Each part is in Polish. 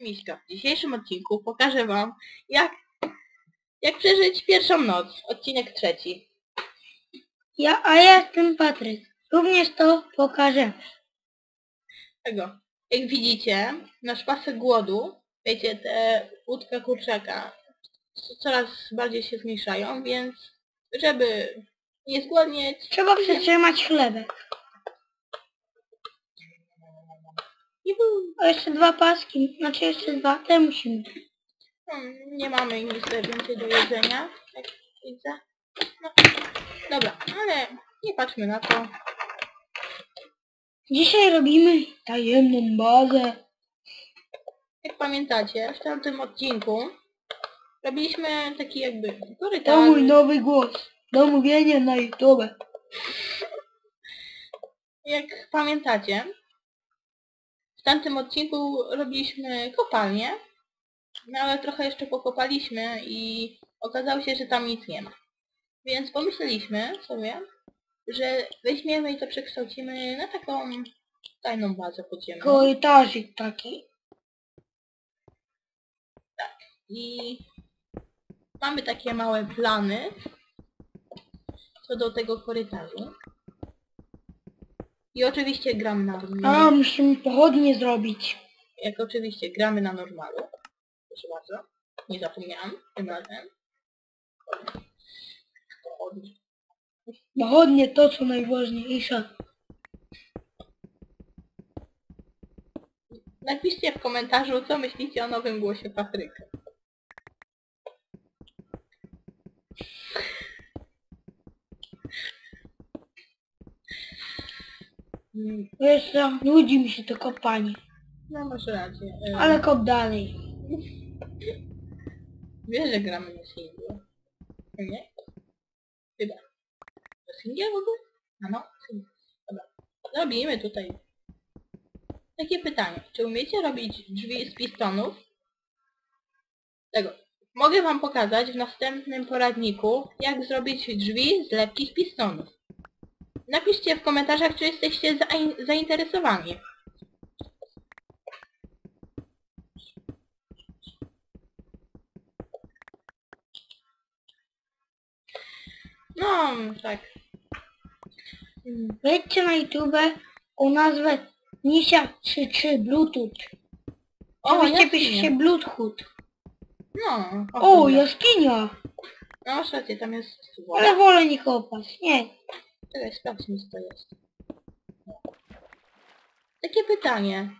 Miśka. W dzisiejszym odcinku pokażę wam, jak, jak przeżyć pierwszą noc. Odcinek trzeci. Ja, a ja jestem Patryk. Również to pokażę. Tego. Jak widzicie, nasz pasek głodu, wiecie, te łódka kurczaka co- coraz bardziej się zmniejszają, więc żeby nie zgłodnieć Trzeba przytrzymać chlebek. I był, jeszcze dwa paski, znaczy jeszcze dwa, te musimy. hmm, nie mamy nic więcej do jedzenia, jak widzę. No, dobra, ale nie patrzmy na to. Dzisiaj robimy tajemną bazę. Jak pamiętacie, w tamtym odcinku robiliśmy taki jakby To korytarz. mój nowy głos. Do mówienia na YouTube. Jak pamiętacie, tamtym odcinku robiliśmy kopalnię, no ale trochę jeszcze pokopaliśmy i okazało się, że tam nic nie ma. Więc pomyśleliśmy sobie, że weźmiemy i to przekształcimy na taką tajną bazę podziemną. Korytarzyk taki. I mamy takie małe plany co do tego korytarzu. I oczywiście gramy na A, musimy pochodnie zrobić. Jak oczywiście gramy na normalu. Proszę bardzo. Nie zapomniałam tym razem. Pochodnie. Pochodnie to, co najważniejsze. Napiszcie w komentarzu, co myślicie o nowym głosie Patryka. Wiesz co, nudzi mi się to kopanie. No masz rację. E, Ale kop dalej. Wiesz, że gramy na singlu. Nie? Chyba. To singiel w ogóle? A no, singiel. Dobra. Robimy tutaj. Takie pytanie. Czy umiecie robić drzwi z pistonów? Tego. Mogę wam pokazać w następnym poradniku, jak zrobić drzwi z lepkich pistonów. Napiszcie w komentarzach, czy jesteście zain- zainteresowani. No, tak. Wejdźcie na YouTube o nazwę Nisia33 Bluetooth. Oczywiście jaskinia. pisze się Bluetooth. No, O, dobra. jaskinia! No rację, tam jest Ale wolę nie kopać. Nie. Czekaj, sprawdźmy co to jest. Takie pytanie.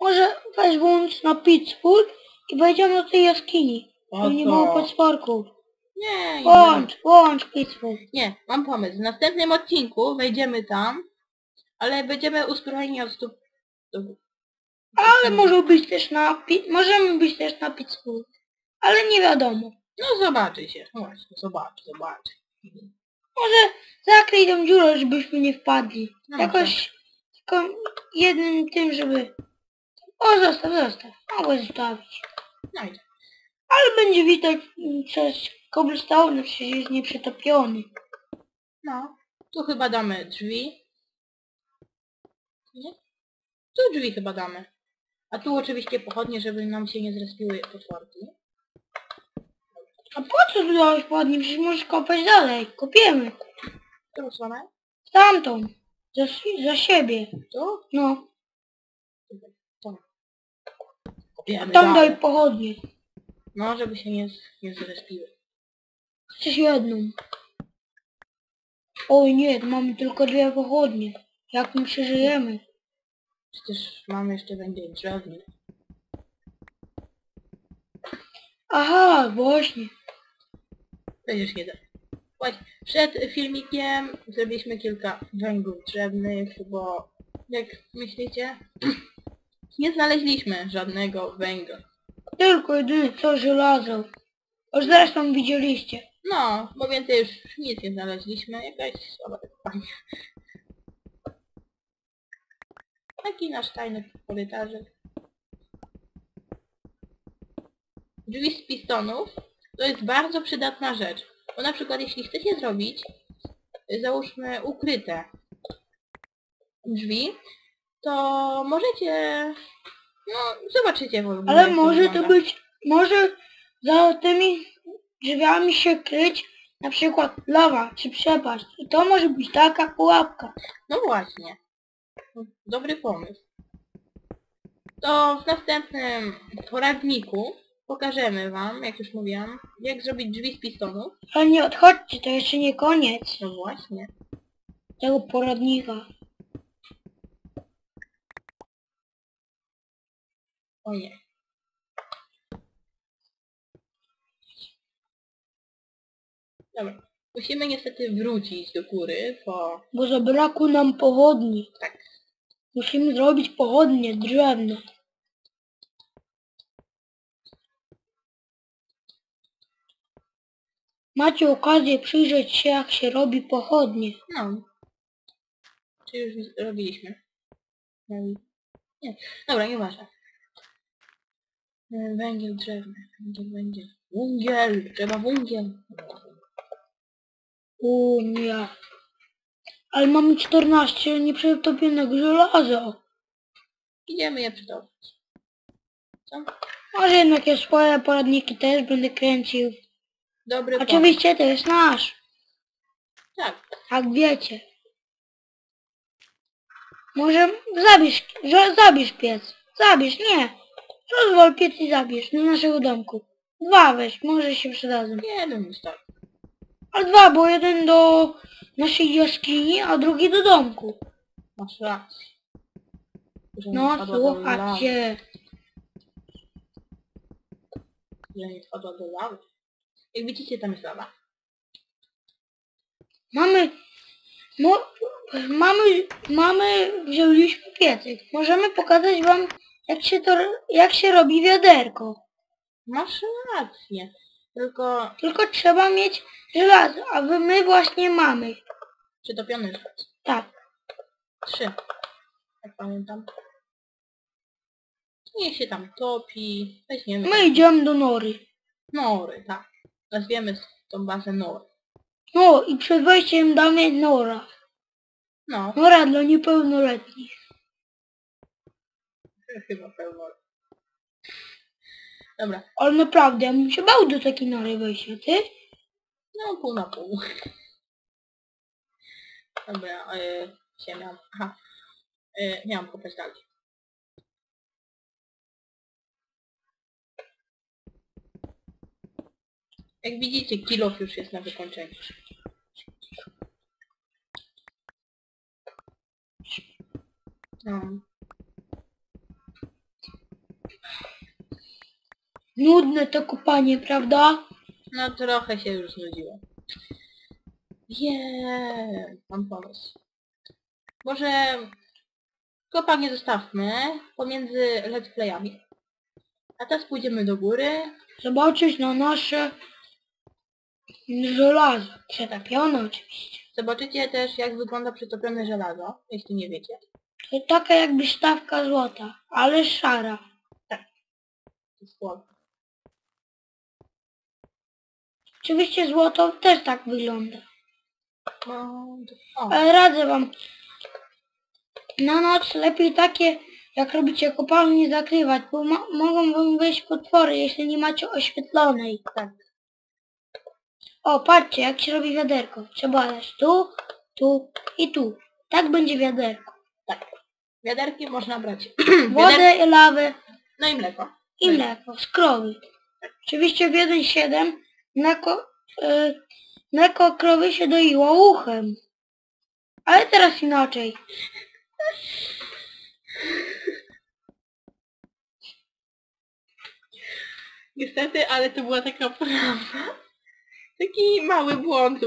Może weź włącz na Pittsburgh i wejdziemy do tej jaskini. O Tam nie to. było podsporków. Nie, nie, Włącz, włącz Pittsburgh. nie, mam pomysł. W następnym odcinku wejdziemy tam, ale będziemy uzbrojeni od stóp do. Ale może być też na Pi- możemy być też na Pittsburgh. Ale nie wiadomo. No zobaczy się. No właśnie, zobacz, zobacz. Może zakryj tą dziurę, żebyśmy nie wpadli. No Jakoś tylko jednym tym, żeby... O, zostaw, zostaw. Mogę zostawić. No i tak. Ale będzie widać przez cobblestone, przecież jest nieprzetopiony. No. Tu chyba damy drzwi. Nie? Tu drzwi chyba damy. A tu oczywiście pochodnie, żeby nam się nie zrespiły potworki. A po co tu dałeś ładnie? Przecież możesz kopać dalej. Kopiemy. Którą stronę? Tamtą. Za, za siebie. Tu? No. Tu. Kopiemy Tam dalej. daj pochodnie. No, żeby się nie, z- nie zrespiły. Chcesz jedną. Oj nie, mamy tylko dwie pochodnie. Jak my przeżyjemy? Przecież mamy jeszcze węgiel drzewny. Aha, właśnie. Przecież nie da. Właśnie, przed filmikiem zrobiliśmy kilka węglów drzewnych, bo jak myślicie, nie znaleźliśmy żadnego węgla. Tylko jedyne co żelazo. O zresztą widzieliście. No, bo więcej już nic nie znaleźliśmy. Jakaś słaba kompania. Taki nasz tajny korytarzek. Drzwi z pistonów to jest bardzo przydatna rzecz. Bo na przykład jeśli chcecie zrobić, y, załóżmy ukryte drzwi, to możecie No, zobaczycie w ogóle. Ale jak może to wygląda. być, może za tymi drzwiami się kryć na przykład lawa czy przepaść. I to może być taka pułapka. No właśnie. Dobry pomysł. To w następnym poradniku pokażemy wam, jak już mówiłam, jak zrobić drzwi z pistonu. Ale nie odchodźcie, to jeszcze nie koniec No właśnie. tego poradnika. O nie. Dobra. Musimy niestety wrócić do góry, bo Bo zabrakło nam pochodni. tak, Musimy zrobić pochodnie drzewne. Macie okazję przyjrzeć się jak się robi pochodnie. no. Czy już robiliśmy? No i- Nie. Dobra, nieważne. E, Węgiel drzewny. Węgiel, węgiel. Węgiel! Trzeba węgiel. O nie. Ale mamy 14 nieprzetopionego żelaza. Idziemy je przytopić. Co? Może jednak ja swoje poradniki też będę kręcił. Dobry pomysł. Oczywiście to jest nasz. Tak. Jak wiecie. Może zabierz, że, zabierz piec. Zabierz, nie. Rozwal piec i zabierz do naszego domku. Dwa weź, może się przydadzą. Jeden tak. Ale dwa, bo jeden do naszej jaskini, a drugi do domku. Masz rację. Że nie No wpadła do lawy. słuchajcie. Że nie wpadła do lawy. Jak widzicie, tam jest lawa. Mamy... Mamy... Mamy... Wzięliśmy piecyk. Możemy pokazać wam jak się to... jak się robi wiaderko. Masz rację. Tylko Tylko trzeba mieć żelazo, a my właśnie mamy. przytopiony żelazo. Tak. Trzy. Jak pamiętam. Niech się tam topi. Weźmiemy. My idziemy do nory. Nory, tak. Nazwiemy tą bazę Nory. No i przed wejściem damy nora. No, Nora dla niepełnoletnich. chyba pełno. Dobra. Ale naprawdę, ja bym się bał do takiej nory wejść, a ty? No, pół na pół. Dobra, yy, się miałam. Aha. Yy, miałam kopać dalej. Jak widzicie, kilof już jest na wykończeniu. No, Nudne to kopanie, prawda? no trochę się już znudziło. Wiem, mam pomysł. Może kopanie zostawmy pomiędzy let's playami. A teraz pójdziemy do góry. Zobaczyć na nasze żelazo. Przetapione oczywiście. Zobaczycie też jak wygląda przytopione żelazo, jeśli nie wiecie. To taka jakby sztabka złota, ale szara. To jest słowo. Oczywiście złoto też tak wygląda. No, o, Ale radzę wam. Na noc lepiej takie, jak robicie kopalnie, zakrywać, bo mogą wam wejść potwory, jeśli nie macie oświetlonej. tak. O, patrzcie, jak się robi wiaderko. Trzeba dać tu, tu i tu. Tak będzie wiaderko. Tak. Wiaderki można brać. Wodę i lawę No i mleko. i mleko z krowy. Oczywiście w 1.7 mleko, y, mleko krowy się doiło uchem. Ale teraz inaczej. Niestety, ale to była taka prawda. Taki mały błąd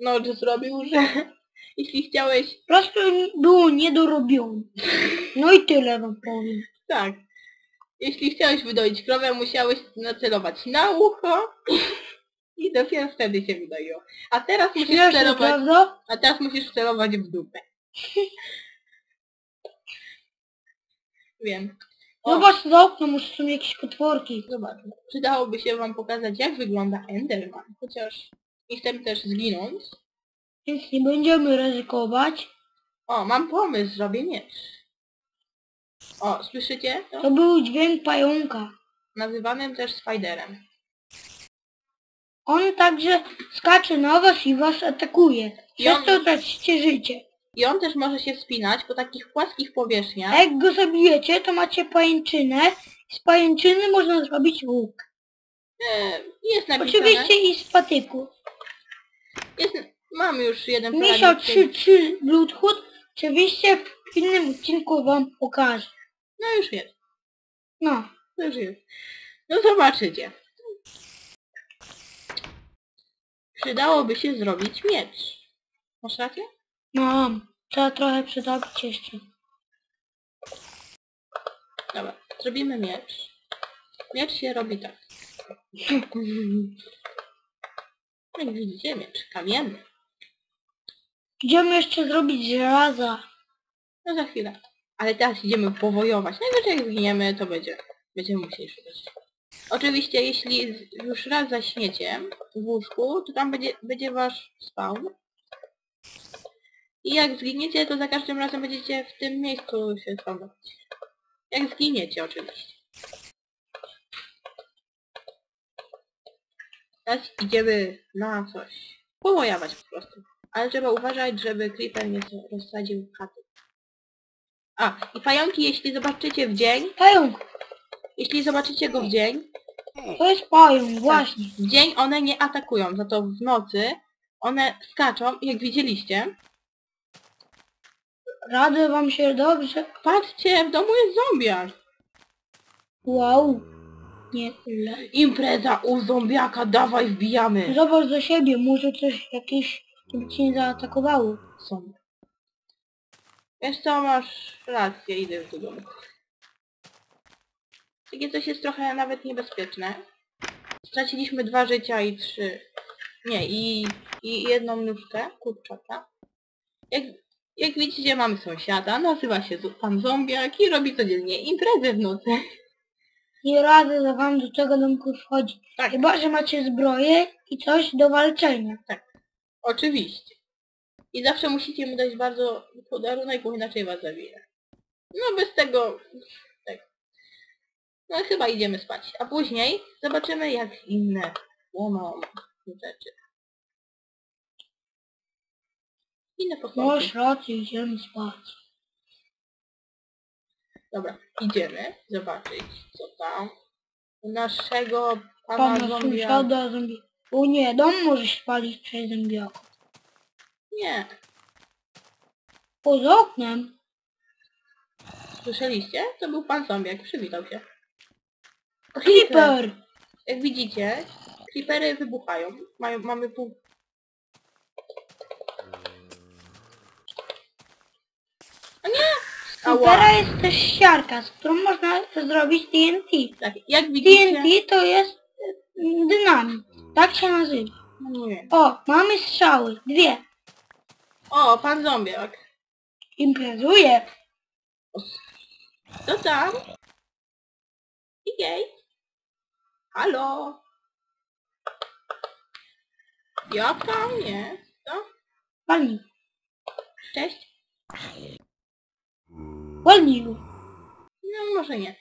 no, że zrobił, że jeśli chciałeś, Po prostu było niedorobione. No i tyle wam powiem. tak, jeśli chciałeś wydoić krowę, musiałeś nacelować na ucho i dopiero wtedy się wydoiło. A teraz musisz Śmieszne, celować, prawda? a teraz musisz celować w dupę. Wiem. Zobacz za okno, może są jakieś potworki. Zobacz, przydałoby się wam pokazać jak wygląda Enderman, chociaż nie chcemy też zginąć. Więc nie będziemy ryzykować. O, mam pomysł, zrobię miecz. O, słyszycie to? To był dźwięk pająka. Nazywanym też spiderem. On także skacze na was i was atakuje. Przez to tracicie życie. I on też może się wspinać po takich płaskich powierzchniach. A jak go zabijecie, to macie pajęczynę. Z pajęczyny można zrobić łuk. E, jest napisane. Oczywiście i z patyku. Jest, mam już jeden Misio poradnik. 3-3 Bloodhood. Oczywiście w innym odcinku wam pokażę. No już jest. No. Już jest. No zobaczycie. Przydałoby się zrobić miecz. Masz rację? No. Trzeba trochę przedobić jeszcze. Dobra, zrobimy miecz. Miecz się robi tak. Jak widzicie, miecz kamienny. Idziemy jeszcze zrobić żelaza. No za chwilę. Ale teraz idziemy powojować. Najwyżej jak zginiemy, to będzie. Będziemy musieli szukać. Oczywiście, jeśli już raz zaśniecie w łóżku, to tam będzie, będzie wasz spawn. I jak zginiecie, to za każdym razem będziecie w tym miejscu się spawnować. Jak zginiecie oczywiście. Teraz idziemy na coś. Powojować po prostu. Ale trzeba uważać, żeby creeper nie rozsadził chaty. A, i pająki, jeśli zobaczycie w dzień, Pająk. jeśli zobaczycie go w dzień, To jest pająk, właśnie. w dzień one nie atakują, za to w nocy one skaczą, jak widzieliście. Radzę wam się dobrze. Patrzcie, w domu jest zombiak. Wow. Nie tyle. Impreza u zombiaka, dawaj wbijamy. Zobacz do siebie, może coś jakieś, żeby cię nie zaatakowało. Są. Wiesz co, masz rację, idę do domu. Takie coś jest trochę nawet niebezpieczne. Straciliśmy dwa życia i trzy... Nie, i, i jedną nóżkę, kurczaka. Jak, jak widzicie, mamy sąsiada, nazywa się pan Zombiak i robi codziennie imprezę w nocy. Nie radzę za wam do tego domku wchodzić. Tak, Chyba, że macie zbroję i coś do walczenia. oczywiście. I zawsze musicie mu dać bardzo podarunek, bo inaczej was zabije. No bez tego... Tak. No chyba idziemy spać. A później zobaczymy jak inne łomą rzeczy. Inne posągi. Masz rację, idziemy spać. Dobra, idziemy zobaczyć co tam. U naszego pana, Pana zombia... sąsiada zombie. O nie, dom może się palić przez zombiaków. Nie. Pod oknem. Słyszeliście? To był pan zombiak, przywitał się. Creeper! Jak widzicie, creepery wybuchają. Mają, mamy pół... Ała! jest też siarka, z którą można zrobić TNT. Tak, jak widzicie... TNT to jest y, dynamit. Tak się nazywa. No nie. O, mamy strzały. Dwie. O, pan zombiak. Imprezuje. Co tam? Igej? Halo? Jak tam? Nie? Co? Walnij. Cześć? Go. No może nie.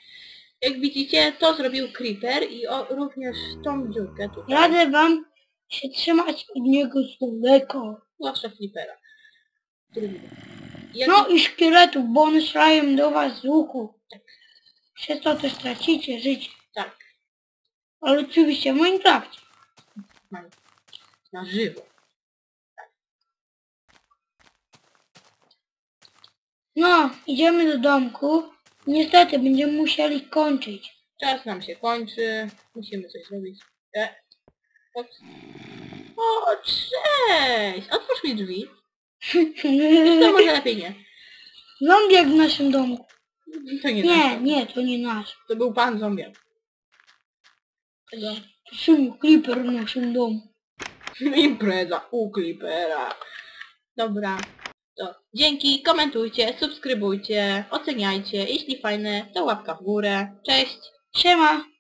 Jak widzicie, to zrobił Creeper i o, również tą dziurkę tutaj. Radzę wam się trzymać od niego z daleko. Zwłaszcza Creepera. Jak... No i szkieletów, bo one strzelają do was z łuku. Przez to też tracicie życie. Tak, Ale oczywiście w Minecrafcie. mam. Na żywo. No, idziemy do domku. Niestety będziemy musieli kończyć. Czas nam się kończy. Musimy coś zrobić. E. O, cześć! Otwórz mi drzwi. To może lepiej nie. Zombiak w naszym domku. To nie Nie, nasz. nie, to nie nasz. To był pan zombiak. Tego. Creeper w naszym domu. Impreza u Creepera. Dobra. Dzięki, komentujcie, subskrybujcie, oceniajcie. Jeśli fajne, to łapka w górę. Cześć! Siema.